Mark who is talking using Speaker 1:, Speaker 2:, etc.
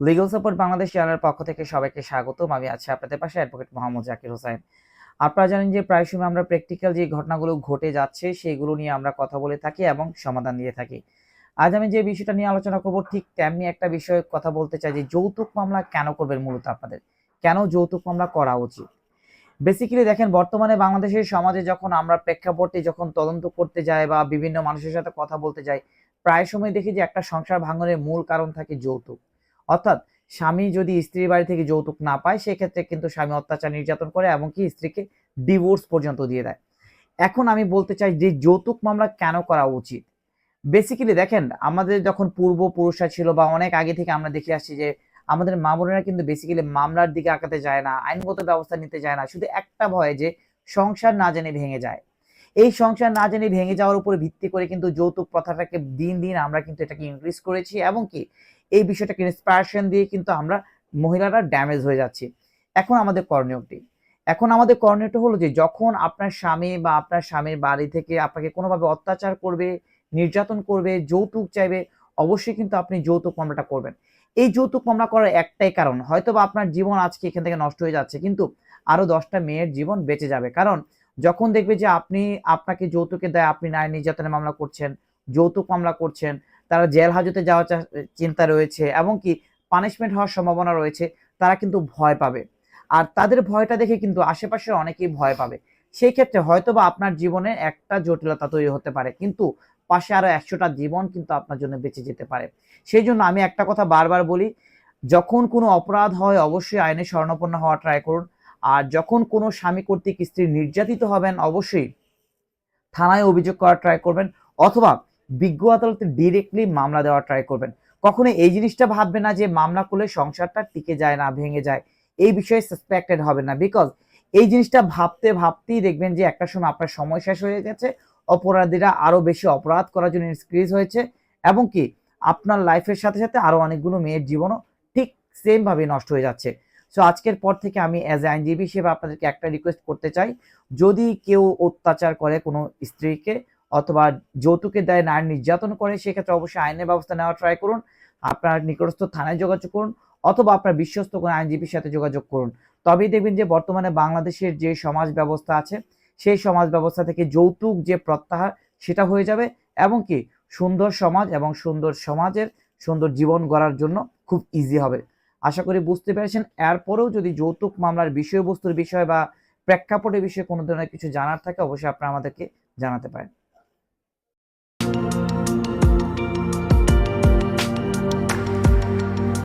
Speaker 1: Legal support Bangladesh চ্যানেলের পক্ষ থেকে সবাইকে স্বাগতম। আমি আছি আপনাদের পাশে অ্যাডভোকেট মোহাম্মদ জাকির হোসেন। আপনারা জানেন যে প্রায় সময় আমরা প্র্যাকটিক্যাল যে ঘটনাগুলো ঘটে যাচ্ছে, সেগুলো নিয়ে আমরা কথা বলে থাকি এবং সমাধান দিয়ে থাকি। আজ আমি যে বিষয়টা নিয়ে আলোচনা করব, ঠিক তেমনি একটা বিষয়ে কথা বলতে চাই যে যৌতুক মামলা কেন করবেন মূলত আপনাদের? কেন যৌতুক মামলা করা উচিত? বেসিক্যালি দেখেন, বর্তমানে বাংলাদেশের সমাজে যখন আমরা প্রেক্ষাপটে যখন তদন্ত করতে যাই বা বিভিন্ন মানুষের সাথে কথা বলতে যাই, প্রায় সময় দেখি যে একটা সংসার ভাঙনের মূল কারণ থাকে যৌতুক। অর্থাৎ স্বামী যদি স্ত্রীর বাড়ি থেকে যৌতুক না পায়, সেক্ষেত্রে কিন্তু স্বামী অত্যাচার নির্যাতন করে এমনকি স্ত্রীকে ডিভোর্স পর্যন্ত দিয়ে দেয়। এখন আমি বলতে চাই যে যৌতুক মামলা কেন করা উচিত? বেসিক্যালি দেখেন, আমাদের যখন পূর্বপুরুষরা ছিল বা অনেক আগে থেকে আমরা দেখে আসছি যে আমাদের মা বোনেরা কিন্তু বেসিক্যালি মামলার দিকে আঁকাতে যায় না, আইনগত ব্যবস্থা নিতে যায় না, শুধু একটা ভয়ে যে সংসার না জেনে ভেঙে যায়। এই সংসার না জেনে ভেঙে যাওয়ার উপরে ভিত্তি করে কিন্তু যৌতুক প্রথাটাকে দিন দিন আমরা কিন্তু এটাকে ইনক্রিজ করেছি এবং কি এই বিষয়টাকে ইন্সপায়ারেশন দিয়ে কিন্তু আমরা মহিলারা ড্যামেজ হয়ে যাচ্ছি। এখন আমাদের করণীয়টি। এখন আমাদের করণীয়টা হলো যে, যখন আপনার স্বামী বা আপনার স্বামীর বাড়ি থেকে আপনাকে কোনোভাবে অত্যাচার করবে, নির্যাতন করবে, যৌতুক চাইবে, অবশ্যই কিন্তু আপনি যৌতুক মামলাটা করবেন। এই যৌতুক মামলা করার একটাই কারণ হয়তো বা আপনার জীবন আজকে এখান থেকে নষ্ট হয়ে যাচ্ছে, কিন্তু আরও দশটা মেয়ের জীবন বেঁচে যাবে। কারণ যখন দেখবে যে, আপনি আপনাকে যৌতুকে দেয় আপনি নারী নির্যাতনের মামলা করছেন, যৌতুক মামলা করছেন তারা জেল হাজতে যাওয়ার চিন্তা রয়েছে এবং কি পানিশমেন্ট হওয়ার সম্ভাবনা রয়েছে, তারা কিন্তু ভয় পাবে। আর তাদের ভয়টা দেখে কিন্তু আশেপাশে অনেকেই ভয় পাবে। সেই ক্ষেত্রে হয়তো বা আপনার জীবনে একটা জটিলতা তৈরি হতে পারে, কিন্তু পাশে আরও একশোটা জীবন কিন্তু আপনার জন্য বেঁচে যেতে পারে। সেই জন্য আমি একটা কথা বারবার বলি, যখন কোনো অপরাধ হয় অবশ্যই আইনে স্বর্ণপন্ন হওয়া ট্রাই করুন। আর যখন কোনো স্বামী কর্তৃক স্ত্রী নির্যাতিত হবেন, অবশ্যই থানায় অভিযোগ করার ট্রাই করবেন। অথবা বিজ্ঞ আদালতে ডিরেক্টলি মামলা দেওয়ার ট্রাই করবেন। কখনো এই জিনিসটা ভাববে না যে মামলা করলে সংসারটা টিকে যায় না, ভেঙে যায়। এই বিষয়ে সাসপেক্টেড হবে না বিকজ এই জিনিসটা ভাবতে ভাবতেই দেখবেন যে একটা সময় আপনার সময় শেষ হয়ে গেছে, অপরাধীরা আরও বেশি অপরাধ করার জন্য ইনক্রিজ হয়েছে এবং কি আপনার লাইফের সাথে সাথে আরও অনেকগুলো মেয়ের জীবনও ঠিক সেম ভাবে নষ্ট হয়ে যাচ্ছে। সো আজকের পর থেকে আমি অ্যাজ এ আইনজীবী হিসেবে আপনাদেরকে একটা রিকোয়েস্ট করতে চাই, যদি কেউ অত্যাচার করে কোনো স্ত্রীকে অথবা যৌতুকে দেয় নারী নির্যাতন করে, সেক্ষেত্রে অবশ্যই আইনের ব্যবস্থা নেওয়া ট্রাই করুন। আপনার নিকটস্থ থানায় যোগাযোগ করুন অথবা আপনার বিশ্বস্ত কোনো আইনজীবীর সাথে যোগাযোগ করুন। তবেই দেখবেন যে বর্তমানে বাংলাদেশের যে সমাজ ব্যবস্থা আছে, সেই সমাজ ব্যবস্থা থেকে যৌতুক যে প্রত্যাহার, সেটা হয়ে যাবে এবং কি সুন্দর সমাজ এবং সুন্দর সমাজের সুন্দর জীবন গড়ার জন্য খুব ইজি হবে। আশা করি বুঝতে পেরেছেন। এরপরেও যদি যৌতুক মামলার বিষয়বস্তুর বিষয় বা প্রেক্ষাপটের বিষয়ে কোনো ধরনের কিছু জানার থাকে, অবশ্যই আপনারা আমাদেরকে জানাতে পারেন।